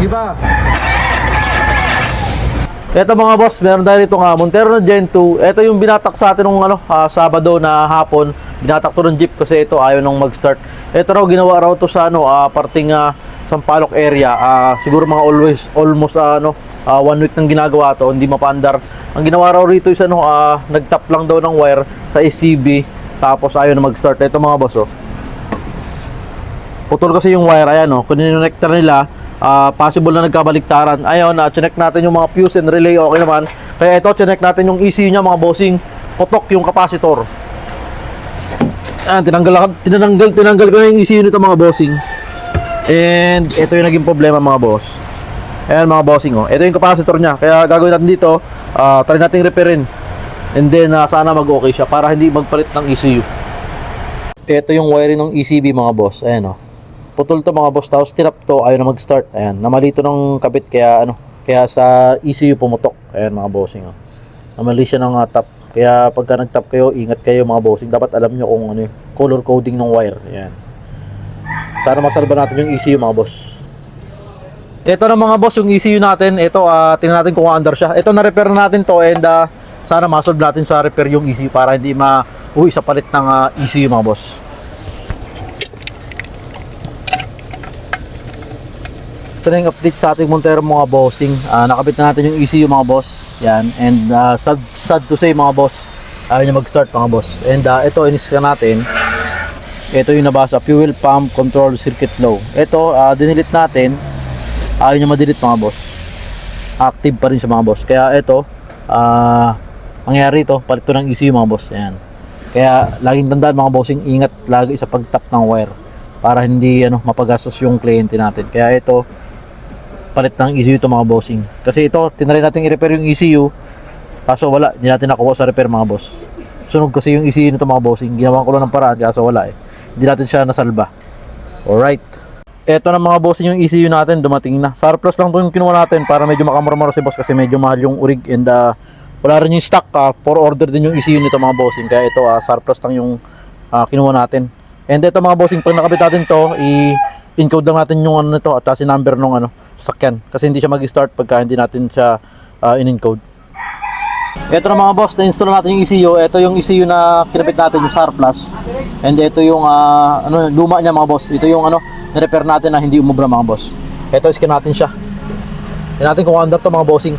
Iba. Ito mga boss, meron tayo nitong ah, uh, Monterno Gen 2. Ito yung binatak sa atin nung ano, uh, Sabado na hapon. Binatak to ng jeep kasi ito ayaw nang mag-start. Ito raw ginawa raw to sa ano, uh, parting uh, Sampaloc area. Uh, siguro mga always almost uh, ano, uh, one week nang ginagawa to, hindi mapandar. Ang ginawa raw rito is ano, uh, nagtap lang daw ng wire sa ECB tapos ayaw na mag-start. Ito mga boss, oh. Putol kasi yung wire, ayan oh. Kung nila ah, possible na nagkabaliktaran. Ayun, na check natin yung mga fuse and relay, okay naman. Kaya ito, check natin yung ECU niya mga bossing. Putok yung capacitor. Ah, tinanggal, tinanggal, tinanggal ko na yung ECU nito mga bossing. And ito yung naging problema mga boss. Ayan mga bossing oh. Ito yung capacitor niya. Kaya gagawin natin dito, ah, try natin repairin. And then ah, sana mag-okay siya para hindi magpalit ng ECU. Ito yung wiring ng ECB mga boss. Ayan oh. Putol to mga boss. Tapos tinap to, ayaw na mag-start. Ayan, namalito ng kabit kaya ano, kaya sa ECU pumutok. Ayan mga bossing oh. Namali siya ng ah, tap. Kaya pagka nag-tap kayo, ingat kayo mga bossing. Dapat alam nyo kung ano yung color coding ng wire. Ayan. Sana masalba natin yung ECU mga boss. Ito na mga boss, yung ECU natin. Ito, ah tingnan natin kung under siya. Ito, na-repair na natin to and ah, sana masolve natin sa repair yung ECU para hindi ma-uwi sa palit ng ah, ECU mga boss. Ito na yung update sa ating Montero mga bossing. Ah, nakabit na natin yung ECU mga boss. Yan. And ah, sad, sad to say mga boss, ayaw niya mag-start mga boss. And ah, ito, inis ka natin. Ito yung nabasa, fuel pump control circuit low. Ito, ah, dinilit natin. Ayaw niya ma-delete mga boss. Active pa rin siya mga boss. Kaya ito, ah, mangyari ito, palit to ng ECU mga boss. Ayan. Kaya laging tandaan mga bossing, ingat lagi sa pag-tap ng wire para hindi ano mapagastos yung kliyente natin. Kaya ito, palit ng ECU to mga bossing. Kasi ito, tinry natin i-repair yung ECU, kaso wala, hindi natin nakuha sa repair mga boss. Sunog kasi yung ECU nito mga bossing. Ginawa ko lang ng paraan, kaso wala eh. Hindi natin siya nasalba. Alright. Eto na mga bossing yung ECU natin, dumating na. Surplus lang to yung kinuha natin para medyo makamura-mura si boss kasi medyo mahal yung urig and uh, wala rin yung stock. ah. for order din yung ECU nito mga bossing. Kaya ito, ah, surplus lang yung ah, kinuha natin. And ito mga bossing, pag nakabit natin to, i-encode lang natin yung ano nito at si number nung ano, sakyan. Kasi hindi siya mag-start pagka hindi natin siya ah, in-encode. Ito na mga boss, na-install natin yung ECU. Ito yung ECU na kinabit natin, yung SAR Plus. And ito yung ah, ano, luma niya mga boss. Ito yung ano, na-repair natin na hindi umubra mga boss. Ito, scan natin siya. Tingnan natin kung under to mga bossing.